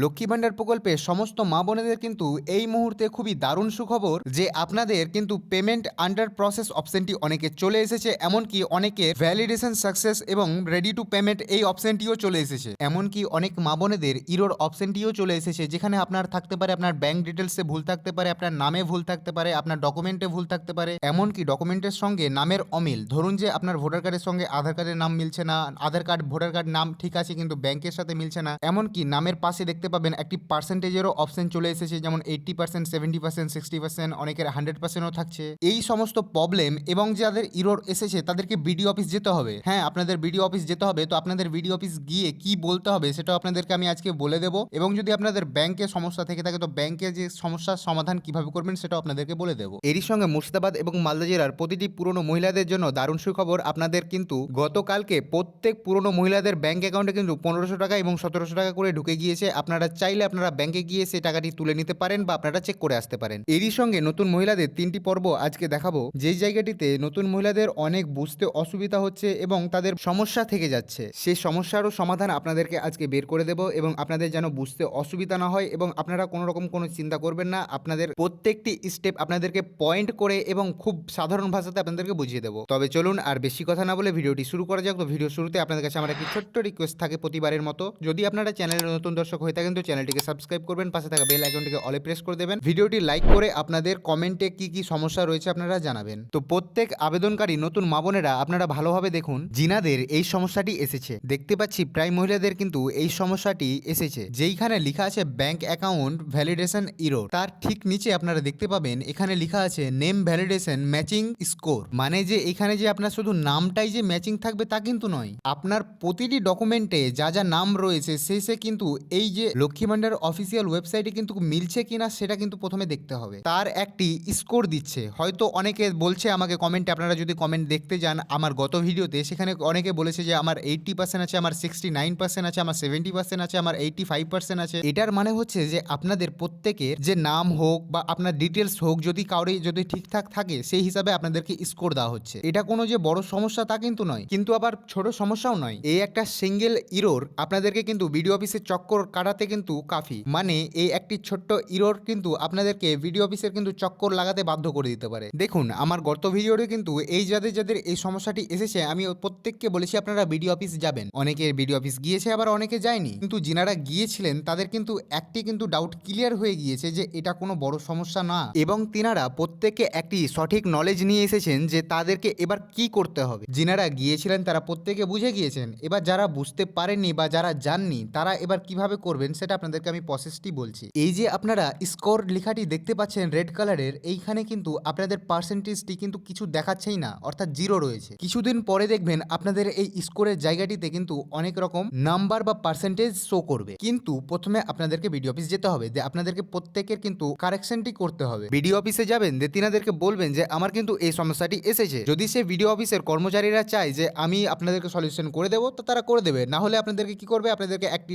লক্ষ্মী ভাণ্ডার প্রকল্পে সমস্ত মা বোনেদের কিন্তু এই মুহূর্তে খুবই দারুণ সুখবর যে আপনাদের কিন্তু পেমেন্ট আন্ডার প্রসেস অপশনটি অনেকে চলে এসেছে, এমনকি অনেকে ভ্যালিডেশন সাকসেস এবং রেডি টু পেমেন্ট এই অপশনটিও চলে এসেছে। এমনকি অনেক মা বোনেদের ইরোর অপশনটিও চলে এসেছে, যেখানে আপনার থাকতে পারে, আপনার ব্যাংক ডিটেলসে ভুল থাকতে পারে, আপনার নামে ভুল থাকতে পারে, আপনার ডকুমেন্টে ভুল থাকতে পারে, এমনকি ডকুমেন্টের সঙ্গে নামের অমিল। ধরুন যে আপনার ভোটার কার্ডের সঙ্গে আধার কার্ডের নাম মিলছে না আধার কার্ড ভোটার কার্ড নাম ঠিক আছে, কিন্তু ব্যাংকের সাথে মিলছে না, এমনকি নামের পাশে দেখতে পাবেন, একটি পার্সেন্টেজেরও অপশন চলে এসেছে, যেমন eighty percent seventy percent sixty percent অনেকের হান্ড্রেড পার্সেন্টও থাকছে। এই সমস্ত প্রবলেম এবং যাদের ইরোর এসেছে, তাদেরকে বিডিও অফিস যেতে হবে। হ্যাঁ আপনাদের বিডিও অফিস যেতে হবে, তো আপনাদের বিডিও অফিস গিয়ে কি বলতে হবে, সেটাও আপনাদেরকে আমি আজকে বলে দেবো। এবং যদি আপনাদের ব্যাংকে সমস্যা থেকে থাকে, তো ব্যাংকে যে সমস্যার সমাধান কীভাবে করবেন, সেটাও আপনাদেরকে বলে দেবো। এরই সঙ্গে মুর্শিদাবাদ এবং মালদা জেলার প্রতিটি পুরনো মহিলাদের জন্য দারুণ সুখবর, আপনাদের কিন্তু গতকালকে প্রত্যেক পুরনো মহিলাদের ব্যাংক অ্যাকাউন্টে কিন্তু পনেরোশো টাকা এবং সতেরোশো টাকা করে ঢুকে গিয়েছে। আপনারা চাইলে আপনারা ব্যাংকে গিয়ে সেই টাকাটি তুলে নিতে পারেন বা আপনারা চেক করে আসতে পারেন। এরই সঙ্গে নতুন মহিলাদের তিনটি পর্ব আজকে দেখাবো। যেই জায়গাটিতে নতুন মহিলাদের অনেক বুঝতে অসুবিধা হচ্ছে এবং তাদের সমস্যা থেকে যাচ্ছে, সেই সমস্যারও সমাধান আপনাদেরকে আজকে বের করে দেব এবং আপনাদের যেন বুঝতে অসুবিধা না হয় এবং আপনারা কোনো রকম কোনো চিন্তা করবেন না, আপনাদের প্রত্যেকটি স্টেপ আপনাদেরকে পয়েন্ট করে এবং খুব সাধারণ ভাষাতে আপনাদেরকে বুঝিয়ে দেবো। তবে চলুন আর বেশি কথা না বলে ভিডিওটি শুরু করা যাক। তো ভিডিও শুরুতে আপনাদের কাছে আমার একটি ছোট্ট রিকোয়েস্ট থাকে প্রতিবারের মতো। যদি আপনারা চ্যানেলের নতুন দর্শক হয়ে থাকেন তো চ্যানেলটিকে সাবস্ক্রাইব করবেন, পাশে থাকা বেল আইকনটিকে অলে প্রেস করে দেবেন। ভিডিওটি লাইক করে আপনাদের কমেন্টে কি কি সমস্যা রয়েছে আপনারা জানাবেন। তো প্রত্যেক আবেদনকারী নতুন মা বোনেরা আপনারা ভালোভাবে দেখুন, জিনাদের এই সমস্যাটি এসেছে। দেখতে পাচ্ছি প্রায় মহিলাদের কিন্তু এই সমস্যাটি এসেছে। যেইখানে লেখা আছে ব্যাংক অ্যাকাউন্ট ভ্যালিডেশন ইরোর। তার ঠিক নিচে আপনারা দেখতে পাবেন, এখানে লেখা আছে নেম ভ্যালিডেশন ম্যাচিং স্কোর। মানে যে এখানে যে আপনার শুধু নামটাই যে ম্যাচিং থাকবে তা কিন্তু নয়। আপনার প্রতিটি ডকুমেন্টে যা যা নাম রয়েছে সে সে কিন্তু এই যে লক্ষ্মী ভান্ডার অফিসিয়াল ওয়েবসাইটে কিন্তু মিলছে কিনা সেটা কিন্তু প্রথমে দেখতে হবে। তার একটি স্কোর দিচ্ছে। হয়তো অনেকে বলছে আমাকে কমেন্টে আপনারা যদি কমেন্ট দেখতে যান আমার গত ভিডিওতে, সেখানে অনেকে বলেছে যে আমার এইট্টি পার্সেন্ট আছে, আমার সিক্সটি নাইন পার্সেন্ট আছে, আমার সেভেন্টি পার্সেন্ট আছে, আমার এইট্টি ফাইভ পার্সেন্ট আছে। এটার মানে হচ্ছে যে আপনাদের প্রত্যেকের যে নাম হোক বা আপনার ডিটেলস হোক, যদি কাউরে যদি ঠিকঠাক থাকে, সেই হিসাবে আপনাদেরকে স্কোর দেওয়া হচ্ছে। এটা কোনো যে বড় সমস্যা তা কিন্তু নয়। কিন্তু আবার ছোট সমস্যাও নয়। এই একটা সিঙ্গেল ইরোর আপনাদেরকে কিন্তু বিডিও অফিসের চক্কর কাটাতে কিন্তু কাফি। মানে এই একটি ছোট্ট ইরোর কিন্তু আপনাদেরকে ভিডিও অফিসের কিন্তু চক্কর লাগাতে বাধ্য করে দিতে পারে। দেখুন, আমার গত ভিডিওতে কিন্তু এই যাদের যাদের এই সমস্যাটি এসেছে, আমি প্রত্যেককে বলেছি আপনারা বিডিও অফিস যাবেন। অনেকে বিডিও অফিস গিয়েছে, আবার অনেকে যায়নি। কিন্তু যিনারা গিয়েছিলেন, তাদের কিন্তু একটি কিন্তু ডাউট ক্লিয়ার হয়ে গিয়েছে যে এটা কোনো বড় সমস্যা না। এবং তিনারা প্রত্যেকে একটি সঠিক নলেজ নিয়ে এসেছেন যে তাদেরকে এবার কি করতে হবে। যিনারা গিয়েছিলেন, তারা প্রত্যেকে বুঝে গিয়েছেন। এবার যারা বুঝতে পারেননি বা যারা জাননি তারা এবার কীভাবে করবেন, সেটা আপনাদেরকে আমি প্রসেসটি বলছি। এই যে আপনারা স্কোর লেখাটি দেখতে পাচ্ছেন রেড কালারের এইখানে কিন্তু আপনাদের পার্সেন্টেজটি কিন্তু কিছু দেখাচ্ছেই না, অর্থাৎ জিরো রয়েছে। কিছুদিন পরে দেখবেন আপনাদের এই স্কোরের জায়গাটিতে কিন্তু অনেক রকম নাম্বার বা পার্সেন্টেজ শো করবে। কিন্তু প্রথমে আপনাদেরকে বিডিও অফিস যেতে হবে যে আপনাদেরকে প্রত্যেকের কিন্তু কারেকশনটি করতে হবে। বিডিও অফিসে যাবেন যে তিনাদেরকে বলবেন যে, আমার কিন্তু এই সমস্যাটি এসেছে। যদি সে বিডিও অফিসের কর্মচারীরা চায় যে, আমি আপনাদেরকে সলিউশন করে দেবো, তো তারা করে দেবে। না হলে আপনাদেরকে কি করবে? আপনাদেরকে একটি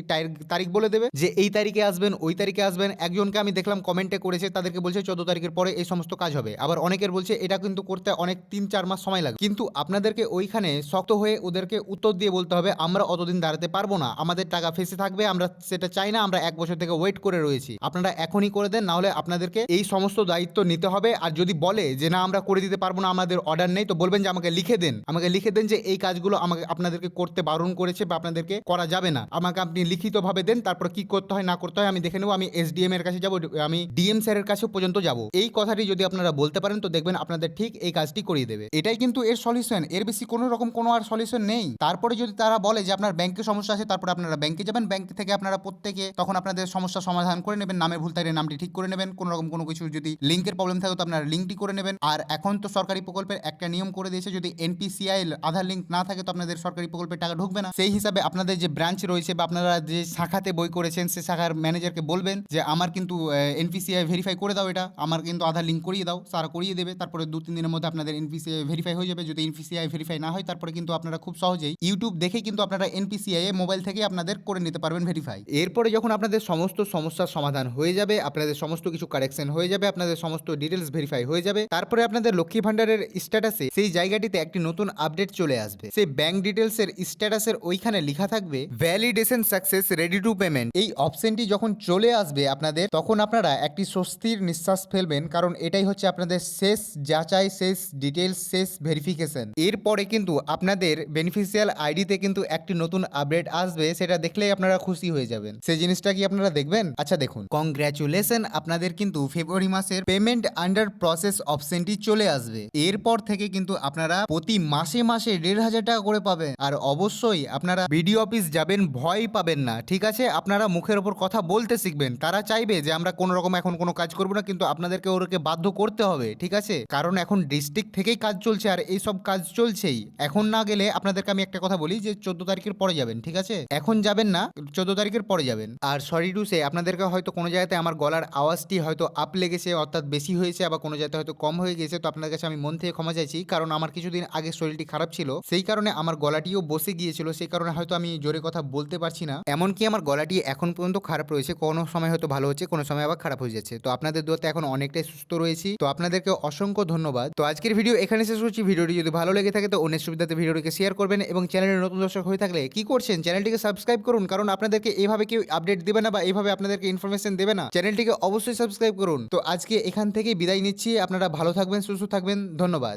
তারিখ বলে দেবে। যে এই তারিখে আসবেন, ওই তারিখে আসবেন। একজনকে আমি দেখলাম কমেন্টে করেছে, তাদেরকে বলছে চোদ্দ তারিখের পরে এই সমস্ত কাজ হবে। আবার অনেকের বলছে এটা কিন্তু করতে অনেক তিন চার মাস সময় লাগে। কিন্তু আপনাদেরকে ওইখানে শক্ত হয়ে ওদেরকে উত্তর দিয়ে বলতে হবে, আমরা অতদিন দাঁড়াতে পারব না। আমাদের টাকা ফেসে থাকবে, আমরা সেটা চাই না, আমরা এক বছর থেকে ওয়েট করে রয়েছি। আপনারা এখনই করে দেন, নাহলে আপনাদেরকে এই সমস্ত দায়িত্ব নিতে হবে। আর যদি বলে যে না, আমরা করে দিতে পারব না, আমাদের অর্ডার নেই, তো বলবেন যে আমাকে লিখে দেন। আমাকে লিখে দেন যে এই কাজগুলো আমাকে আপনাদেরকে করতে বারণ করেছে বা আপনাদেরকে করা যাবে না। আমাকে আপনি লিখিতভাবে দেন, তারপর কি করতে হয়, না করতে হয়, আমি দেখে নেব। আমি এসডিএম এর কাছে যাব, আমি ডিএম স্যারের কাছে পর্যন্ত যাব। এই কথাটি যদি আপনারা বলতে পারেন, তো দেখবেন আপনাদের ঠিক এই কাজটি করিয়ে দেবে। এটাই কিন্তু এর সলিউশন এর বেশি কোনো রকম কোনো আর সলিউশন নেই। তারপরে যদি তারা বলে যে আপনার ব্যাংকে সমস্যা আছে, তারপরে আপনারা ব্যাংকে যাবেন। ব্যাংক থেকে আপনারা প্রত্যেকে তখন আপনাদের সমস্যা সমাধান করে নেবেন। নামে ভুল থাকলে নামটি ঠিক করে নেবেন। কোনো রকম কোনো কিছু যদি লিঙ্কের প্রবলেম থাকে, তো আপনারা লিঙ্কটি করে নেবেন। আর এখন তো সরকারি প্রকল্পের একটা নিয়ম করে দিয়েছে, যদি এনপিসিআই আধার লিঙ্ক না থাকে, তো আপনাদের সরকারি প্রকল্পের টাকা ঢুকবে না। সেই হিসাবে আপনাদের যে ব্রাঞ্চ রয়েছে বা আপনারা যে শাখাতে বই করেছেন, সে শাখার ম্যানেজারকে বলবেন যে, আমার কিন্তু এনপিসিআই ভেরিফাই করে দাও এটা। আমার কিন্তু আধার লিঙ্ক করিয়ে দাও তারা করিয়ে দেবে। তারপরে দু তিন দিনের মধ্যে আপনাদের এনপিসিআই ভেরিফাই হয়ে যাবে। যদি এনপিসিআই ভেরিফাই না হয়, তারপরে কিন্তু আপনারা খুব সহজেই ইউটিউব দেখে কিন্তু আপনারা এনপিসিআই মোবাইল থেকে আপনাদের করে নিতে পারবেন ভেরিফাই এরপরে যখন আপনাদের সমস্ত সমস্যার সমাধান হয়ে যাবে, আপনাদের সমস্ত কিছু কারেকশন হয়ে যাবে, আপনাদের সমস্ত ডিটেলস ভেরিফাই হয়ে যাবে, তারপরে আপনাদের লক্ষ্মী ভান্ডারের স্ট্যাটাসে সেই জায়গাটিতে একটি নতুন আপডেট চলে আসবে। সেই ব্যাংক ডিটেলসের স্ট্যাটাসের ওইখানে লেখা থাকবে validation success ready to payment payment এই অপশনটি যখন চলে আসবে আপনাদের, তখন আপনারা একটি স্বস্তির নিঃশ্বাস ফেলবেন, কারণ এটাই হচ্ছে আপনাদের শেষ যাচাই, শেষ ডিটেলস শেষ ভেরিফিকেশন এরপরে কিন্তু আপনাদের বেনিফিশিয়াল আইডিতে কিন্তু একটি নতুন আপডেট আসবে, সেটা দেখলেই আপনারা খুশি হয়ে যাবেন। সেই জিনিসটা কি আপনারা দেখবেন? আচ্ছা দেখুন। কংগ্রাচুলেশন আপনাদের কিন্তু ফেব্রুয়ারি মাসের পেমেন্ট আন্ডার প্রসেস অপশনটি চলে আসবে। এরপর থেকে কিন্তু আপনারা প্রতি মাসে মাসে দেড় হাজার টাকা করে পাবেন। আর অবশ্যই আপনারা বিডিও অফিস যাবেন, ভয় পাবেন না, ঠিক আছে? আপনারা মুখের ওপর কথা বলতে শিখবেন। তারা চাইবে যে আমরা কোনো রকম এখন কোনো কাজ করব না, কিন্তু আপনাদেরকে ওরকে বাধ্য করতে হবে, ঠিক আছে? কারণ এখন ডিস্ট্রিক্ট থেকেই কাজ চলছে আর এই সব কাজ চলছেই। এখন না গেলে আপনাদেরকে আমি একটা কথা বলি যে চোদ্দ তারিখের পরে যাবেন, ঠিক আছে? এখন যাবেন না, চোদ্দ তারিখের পরে যাবেন। আর সরি টু সে আপনাদেরকে হয়তো কোনো জায়গাতে আমার গলার আওয়াজটি হয়তো আপ লেগেছে, অর্থাৎ বেশি হয়েছে, আবার কোনো জায়গাতে হয়তো কম হয়ে গেছে, তো আপনার কাছে আমি মন থেকে ক্ষমা চাইছি, কারণ আমার কিছুদিন আগে শরীরটি খারাপ ছিল। সেই কারণে আমার গলাটিও বসে গিয়েছিল, সেই কারণে হয়তো আমি জোরে কথা বলতে পারছি না। এমনকি আমার গলাটি এখন পর্যন্ত খারাপ রয়েছে, কোনো সময় হয়তো ভালো হচ্ছে, কোনো সময় আবার খারাপ হয়ে যাচ্ছে। তো আপনাদের দোয়াতে এখন অনেকটাই সুস্থ রয়েছি। তো আপনাদেরকে অসংখ্য ধন্যবাদ। তো আজকের ভিডিও এখানে শেষ করছি। ভিডিওটি যদি ভালো লেগে থাকে তো অন্যের সুবিধাতে ভিডিওটিকে শেয়ার করবেন এবং চ্যানেলের নতুন দর্শক হয়ে থাকলে কি করছেন? চ্যানেলটিকে সাবস্ক্রাইব করুন, কারণ আপনাদেরকে এইভাবে কেউ আপডেট দেবে না বা এইভাবে আপনাদেরকে ইনফরমেশন দেবে না। চ্যানেলটিকে অবশ্যই সাবস্ক্রাইব করুন। তো আজকে এখান থেকে বিদায় নিচ্ছি। আপনারা ভালো থাকবেন, সুস্থ থাকবেন। ধন্যবাদ।